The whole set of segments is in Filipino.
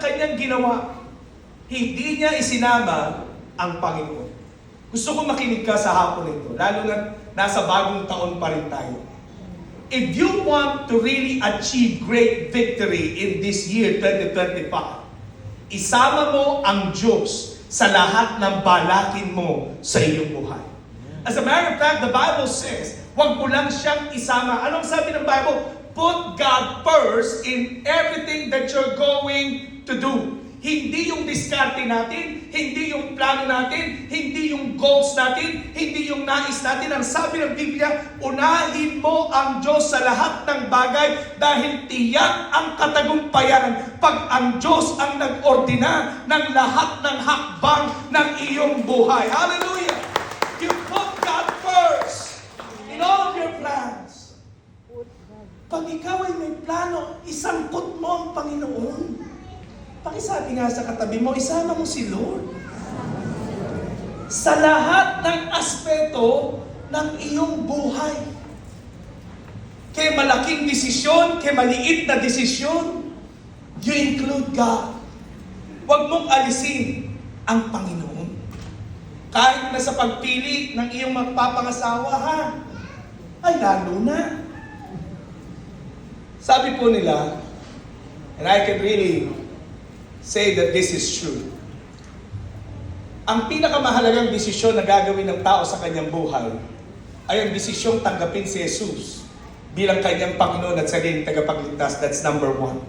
kanyang ginawa, hindi niya isinama ang Panginoon. Gusto ko makinig ka sa hapon ito, lalo na nasa bagong taon pa rin tayo. If you want to really achieve great victory in this year 2025, isama mo ang Diyos sa lahat ng balakin mo sa iyong buhay. As a matter of fact, the Bible says, huwag mo lang siyang isama. Anong sabi ng Bible? Put God first in everything that you're going to do. Hindi yung diskarte natin, hindi yung plano natin, hindi yung goals natin, hindi yung nais natin. Ang sabi ng Biblia, unahin mo ang Diyos sa lahat ng bagay dahil tiyak ang katagumpayan pag ang Diyos ang nag-ordina ng lahat ng hakbang ng iyong buhay. Hallelujah! You put God first in all your plans. Pag ikaw ay may plano, isangkot mo ang Panginoon. Pakisabi nga sa katabi mo, isama mo si Lord. Sa lahat ng aspeto ng iyong buhay. Kay malaking desisyon, kay maliit na desisyon, you include God. Huwag mong alisin ang Panginoon. Kahit na sa pagpili ng iyong magpapangasawa, ha? Ay, lalo na. Sabi po nila, and I can really say that this is true. Ang pinakamahalagang desisyon na gagawin ng tao sa kanyang buhay ay ang desisyong tanggapin si Jesus bilang kanyang Panginoon at sariling tagapagligtas. That's number one.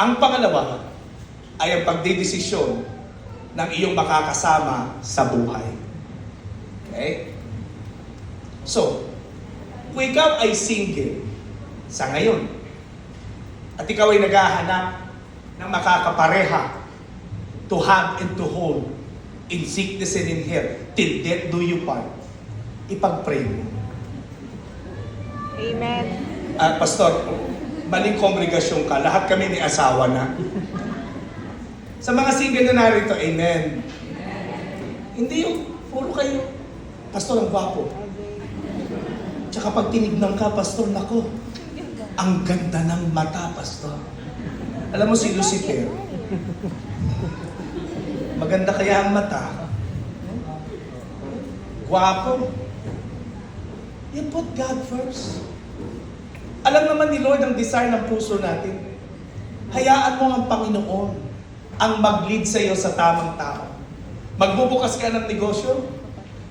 Ang pangalawa ay ang pagdidesisyon ng iyong makakasama sa buhay. Okay? So, kung ikaw ay single sa ngayon, at ikaw ay naghahanap ng makakapareha to have and to hold in sickness and in health till death do you part, ipag-pray mo. Amen. Ah, Pastor, maling kongregasyon ka, lahat kami may asawa na. Sa mga single na narito, amen. Hindi yung puro kayo. Pastor, ang gwapo. Tsaka pag tinignan ka, Pastor, nako, ang ganda ng mata, Pastor. Alam mo si Lucifer, maganda kaya ang mata. Gwapo. You put God first. Alam naman ni Lord ang desire ng puso natin. Hayaan mo ang Panginoon ang mag-lead sa iyo sa tamang tao. Magbubukas ka ng negosyo,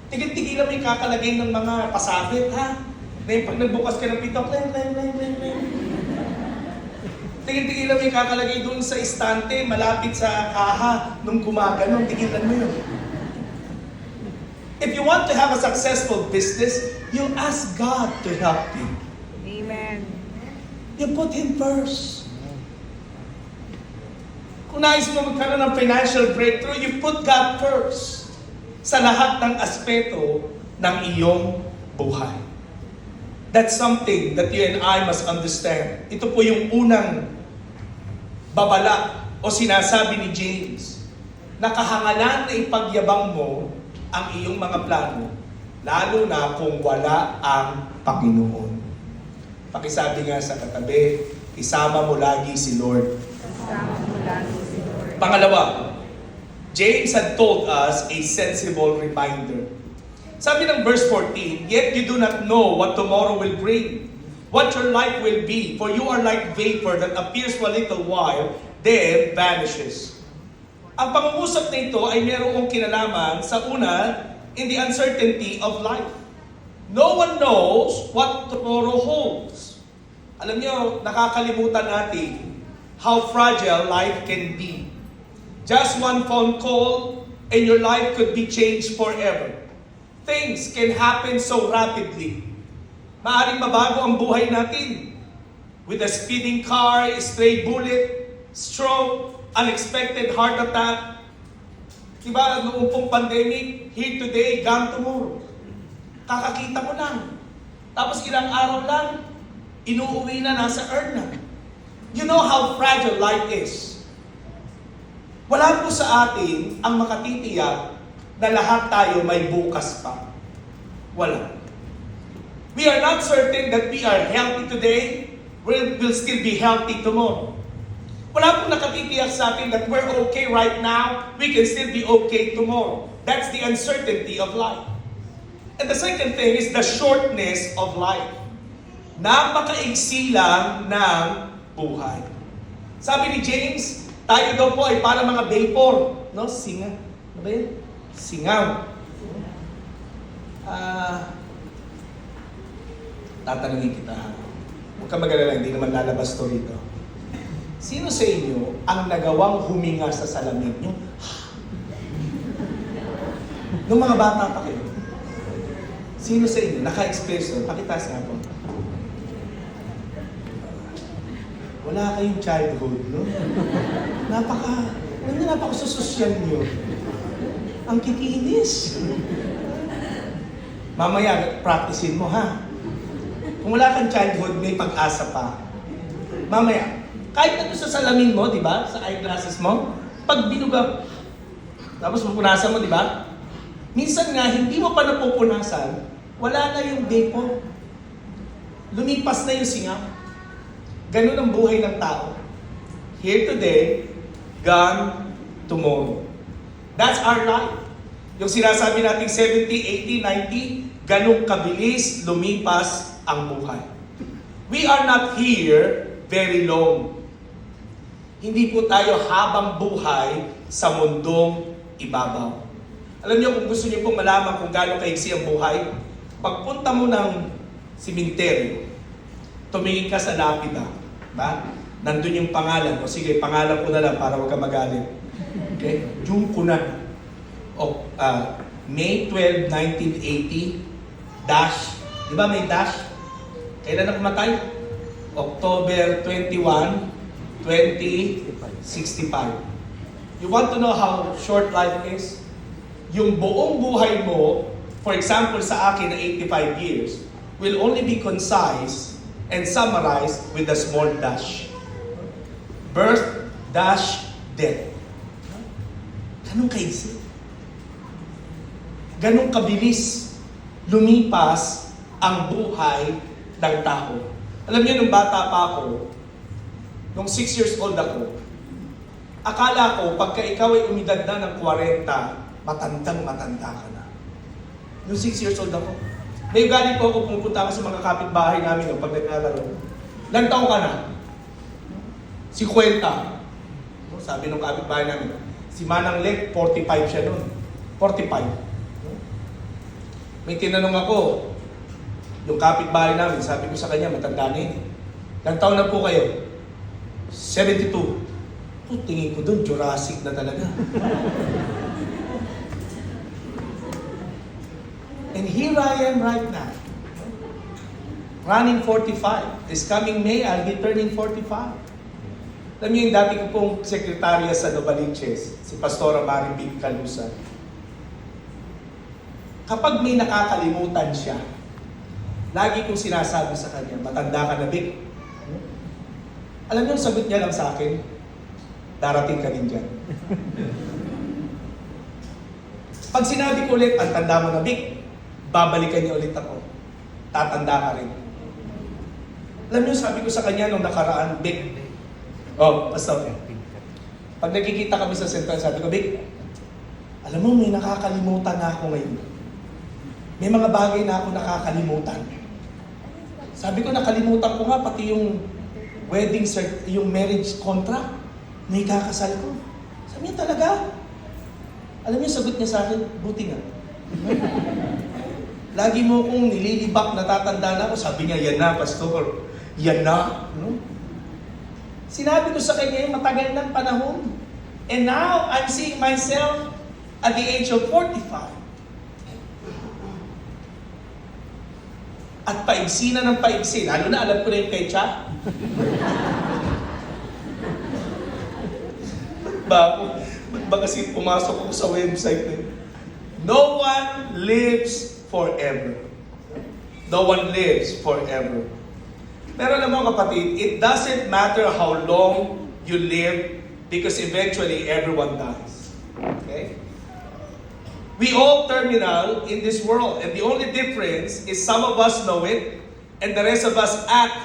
tigil-tigilan mo yung kakalagay ng mga pasabit, ha? Na yung pag nagbukas ka ng pito, leng, leng, leng, leng, Tigil-tigilan mo yung kakalagay doon sa istante, malapit sa kaha, nung gumaganon, tigilan mo yun. If you want to have a successful business, you ask God to help you. Amen. You put Him first. Kung nais mo magkaroon ng financial breakthrough, you put God first sa lahat ng aspeto ng iyong buhay. That's something that you and I must understand. Ito po yung unang babala o sinasabi ni James. Nakahangalan na ipagyabang mo ang iyong mga plano, lalo na kung wala ang Panginoon. Pakisabi nga sa katabi, isama mo lagi si Lord. Kasama mo lagi si Lord. Pangalawa, James had told us a sensible reminder. Sabi ng verse 14, Yet you do not know what tomorrow will bring, what your life will be, for you are like vapor that appears for a little while, then vanishes. Ang pangungusap na ito ay merong kinalaman sa una, in the uncertainty of life. No one knows what tomorrow holds. Alam niyo, nakakalimutan natin how fragile life can be. Just one phone call and your life could be changed forever. Things can happen so rapidly. Maaring mabago ang buhay natin. With a speeding car, a stray bullet, stroke, unexpected heart attack. Diba, noong pong pandemic, here today, gone tomorrow. Kakakita mo lang. Tapos ilang araw lang, inuuwi na, nasa earth na. You know how fragile life is. Wala po sa atin ang makatitiyak na lahat tayo may bukas pa. Wala. We are not certain that we are healthy today, we'll, we'll still be healthy tomorrow. Wala pong nakatitiyak sa atin that we're okay right now, we can still be okay tomorrow. That's the uncertainty of life. And the second thing is the shortness of life. Napakaigsi lang ng buhay. Sabi ni James, tayo daw po ay para mga vapor. No? Singa. Ano ba yun? Singaw. Ah, tatanungin kita. Huwag ka mag-alala, hindi naman lalabas to rito. Sino sa inyo ang nagawang huminga sa salamin? Yung, Nung mga bata pa kayo. Sino sa inyo? Naka-experience nun? Pakitaas nga po. Wala kayong childhood, no? Napaka, ano na napaka-sosyal nyo? Ang kikinis. Mamaya, practicein mo, ha? Kung wala kang childhood, may pag-asa pa. Mamaya, kahit na sa salamin mo, di ba? Sa eyeglasses mo, pag binuga, tapos pupunasan mo, di ba? Minsan nga, hindi mo pa napupunasan, wala na yung vapor. Lumipas na yung singa. Ganun ang buhay ng tao. Here today, gone tomorrow. That's our life. Yung sinasabi nating 70, 80, 90, ganun kabilis lumipas ang buhay. We are not here very long. Hindi po tayo habang buhay sa mundong ibabaw. Alam niyo kung gusto niyo pong malaman kung gaano kaigsi ang buhay, pagpunta mo ng simenteryo, tumingin ka sa lapida, ba? Nandun yung pangalan. O sige, pangalan ko na lang para huwag ka magalit. Okay? June ko na. O, ah, May 12, 1980, dash. Di ba may dash? Kailan na kumatay? October 21, 2065. You want to know how short life is? Yung buong buhay mo, for example sa akin na 85 years, will only be concise and summarized with a small dash. Birth, dash, death. Ganun kaisip. Ganun kabilis lumipas ang buhay ng tao. Alam niyo, nung bata pa ako, nung 6 years old ako, akala ko, pagka ikaw ay umidad na ng 40, matandang matanda ka na. Nung 6 years old ako. May ugali po ako pumupunta ako sa mga kapitbahay namin no, pag naglalaro. Ilang taong ka na? 50. No, Sabi ng kapitbahay namin, si Manang Leg, 45 siya noon. 45. No? May tinanong ako, yung kapitbahay namin, sabi ko sa kanya, matanda na yun. Ilang taon na po kayo? 72. Oh, tingin ko doon, Jurassic na talaga. And here I am right now. Running 45. This coming May, I'll be turning 45. Alam niyo yung dati ko pong sekretarya sa Novaliches, si Pastora Maribig Calusa. Kapag may nakakalimutan siya, lagi kong sinasabi sa kanya, matanda ka na, Vic. Alam niyo, sagot niya lang sa akin, darating ka din dyan. Pag sinabi ko ulit, ang tanda mo na, Vic, babalikan niya ulit ako. Tatanda ka rin. Alam niyo, sabi ko sa kanya nung nakaraan, Vic, oh, basta, pag nakikita kami sa sentral, sabi ko, Vic, alam mo, may nakakalimutan na ako ngayon. May mga bagay na ako nakakalimutan. Sabi ko, nakalimutan ko nga pati yung wedding yung marriage contract na ikakasal ko. Sabi niya talaga. Alam niyo, sagot niya sa akin, buti nga. Lagi mo kong nililibak, natatanda na ako. Sabi niya, yan na, pastor. Yan na. No? Sinabi ko sa kanya, matagal ng panahon. And now, I'm seeing myself at the age of 45. At paigsi na ng paigsi. Lalo na alam ko na yung pecha. ba ako? Ba't ba kasi pumasok ako sa website na? No one lives forever. No one lives forever. Pero alam mo kapatid, it doesn't matter how long you live because eventually everyone dies. Okay? We all terminal in this world, and the only difference is some of us know it, and the rest of us act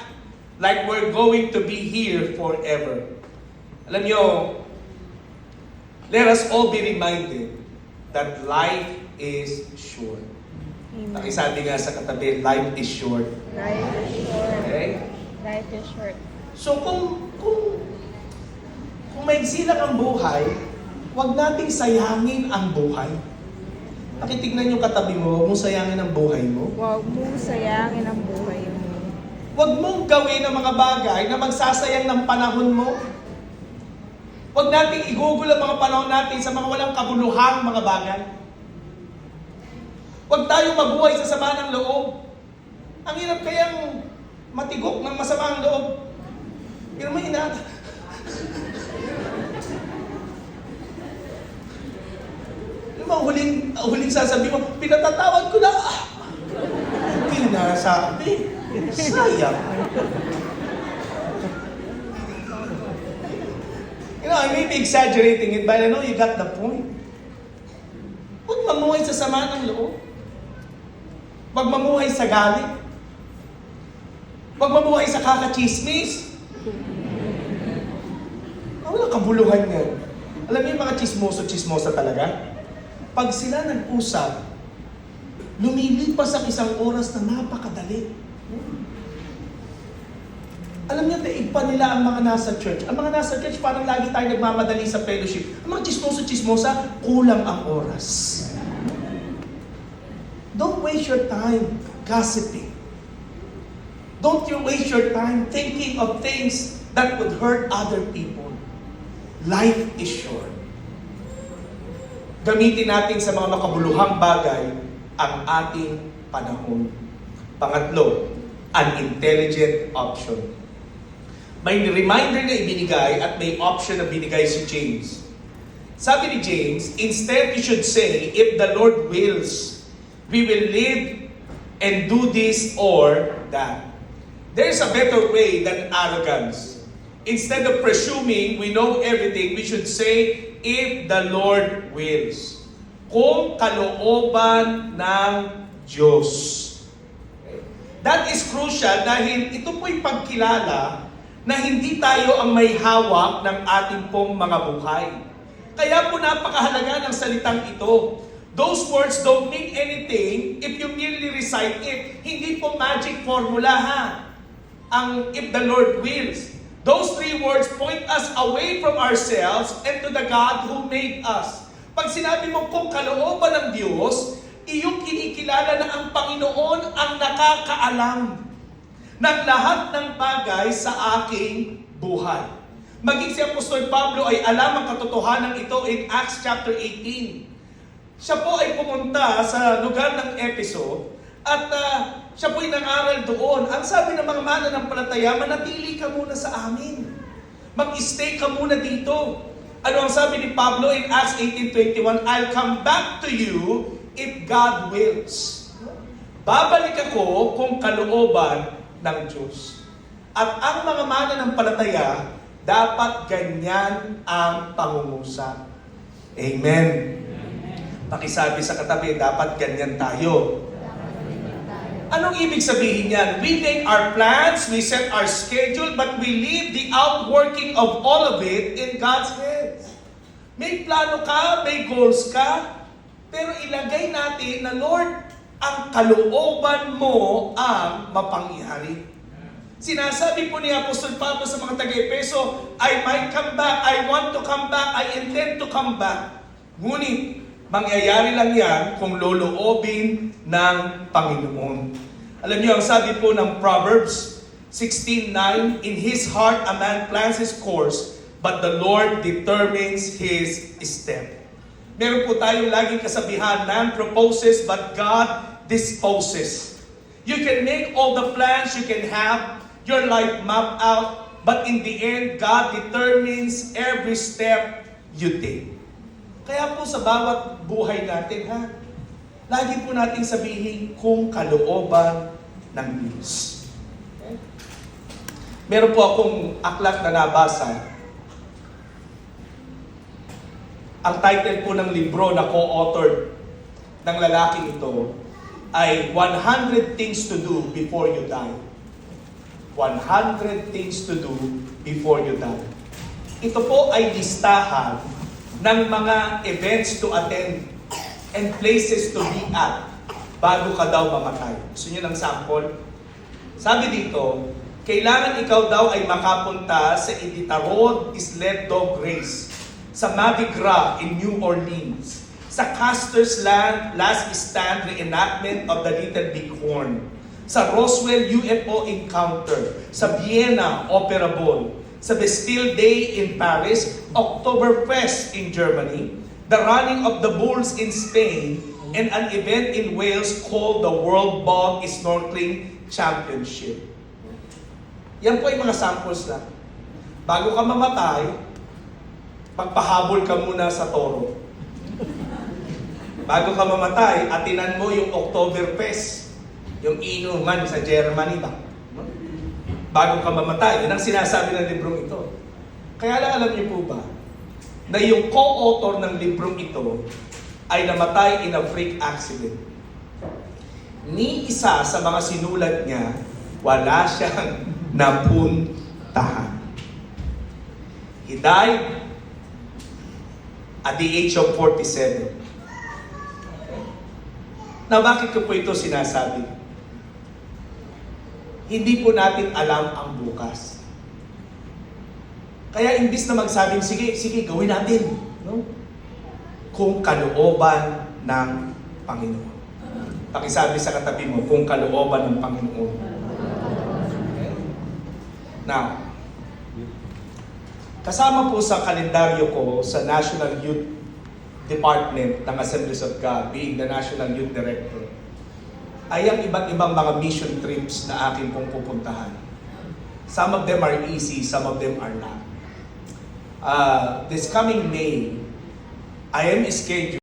like we're going to be here forever. Alam nyo, let us all be reminded that life is short. Nakisabi nga sa katabi, life is short. Life is short. Okay? Life is short. So kung kung kung maigsi lang ang buhay, huwag nating sayangin ang buhay. Nakitignan yung katabi mo, huwag mong sayangin ang buhay mo. Huwag mong sayangin ang buhay mo. Huwag mong gawin ang mga bagay na magsasayang ng panahon mo. Huwag nating igugol ang mga panahon natin sa mga walang kabuluhang mga bagay. Huwag tayong mabuhay sa sama ng loob. Ang hirap kayang matigok ng masama ang loob. Pero may. Yung mga huling, huling sasabi mo, pinatatawad ko na. Ah, Hindi na sabi. Sayang. You know, I may be exaggerating it, but I know you got the point. Huwag mamuhay sa sama ng loob. Huwag mamuhay sa galit. Huwag mamuhay sa kakachismis. Ah, Walang kabuluhan yan. Alam niyo yung mga chismoso-chismosa talaga? Pag sila nag-usap, lumilipas ang isang oras na napakadali. Alam niyo, daig pa nila ang mga nasa church. Ang mga nasa church, parang lagi tayo nagmamadali sa fellowship. Ang mga chismoso-chismosa, kulang ang oras. Don't waste your time gossiping. Don't you waste your time thinking of things that would hurt other people. Life is short. Gamitin natin sa mga makabuluhang bagay ang ating panahon. Pangatlo, an intelligent option. May reminder na ibinigay at may option na binigay si James. Sabi ni James, instead you should say, if the Lord wills, we will live and do this or that. There's a better way than arrogance. Instead of presuming we know everything, we should say, if the Lord wills. Kung kalooban ng Diyos. That is crucial dahil ito po'y pagkilala na hindi tayo ang may hawak ng ating pong mga buhay. Kaya po napakahalaga ng salitang ito. Those words don't mean anything if you merely recite it. Hindi po magic formula ha. Ang if the Lord wills. Those three words point us away from ourselves and to the God who made us. Pag sinabi mo kung kalooban ng Diyos, iyong kinikilala na ang Panginoon ang nakakaalam ng lahat ng bagay sa aking buhay. Maging si Apostol Pablo ay alam ang katotohanan ito in Acts chapter 18. Siya po ay pumunta sa lugar ng Efeso at ah, siya po ay nangaral doon. Ang sabi ng mga mananampalataya, manatili ka muna sa amin. Mag-stay ka muna dito. Ano ang sabi ni Pablo in Acts 18.21? I'll come back to you if God wills. Babalik ako kung kalooban ng Diyos. At ang mga mananampalataya, dapat ganyan ang pangungusap. Amen. Pakisabi sa katabi, dapat ganyan tayo. Anong ibig sabihin yan? We make our plans, we set our schedule, but we leave the outworking of all of it in God's hands. May plano ka, may goals ka, pero ilagay natin na Lord, ang kalooban mo ang mapangyari. Sinasabi po ni Apostol Pablo sa mga taga-Epeso, I might come back, I want to come back, I intend to come back. Ngunit, mangyayari lang yan kung loloobin ng Panginoon. Alam niyo, ang sabi po ng Proverbs 16.9, In his heart a man plans his course, but the Lord determines his step. Meron po tayong laging kasabihan, man proposes, but God disposes. You can make all the plans you can have, your life map out, but in the end, God determines every step you take. Kaya po sa bawat buhay natin, ha, lagi po natin sabihin kung kalooban ng Diyos. Meron po akong aklat na nabasa. Ang title po ng libro na co-authored ng lalaki ito ay 100 Things to Do Before You Die. 100 Things to Do Before You Die. ito po ay listahan ng mga events to attend and places to be at bago ka daw mamatay. Gusto niyo ng sample? Sabi dito, kailangan ikaw daw ay makapunta sa Iditarod Islet Dog Race, sa Mardi Gras in New Orleans, sa Custer's Land Last Stand Reenactment of the Little Bighorn, sa Roswell UFO Encounter, sa Vienna Opera Ball, sa Bastille Day in Paris, Oktoberfest in Germany, the running of the bulls in Spain, and an event in Wales called the World Bog Snorkeling Championship. Yan po ay mga samples lang. Bago ka mamatay, magpahabol ka muna sa toro. Bago ka mamatay, atinan mo yung Oktoberfest, yung inuman sa Germany ba? Bago ka mamatay, yun ang sinasabi ng librong ito. Kaya lang alam niyo po ba, na yung co-author ng librong ito ay namatay in a freak accident. Ni isa sa mga sinulat niya, wala siyang napuntahan. He died at the age of 47. Na bakit ko po ito sinasabi? Hindi po natin alam ang bukas. Kaya imbis na magsabing, sige, sige, gawin natin. No? Kung kalooban ng Panginoon. Pakisabi sa katabi mo, kung kalooban ng Panginoon. Okay? Now, kasama po sa kalendaryo ko sa National Youth Department ng Assemblies of God, being the National Youth Director, ay ang iba't ibang mga mission trips na akin pong pupuntahan. Some of them are easy, some of them are not. Uh, this coming May, I am scheduled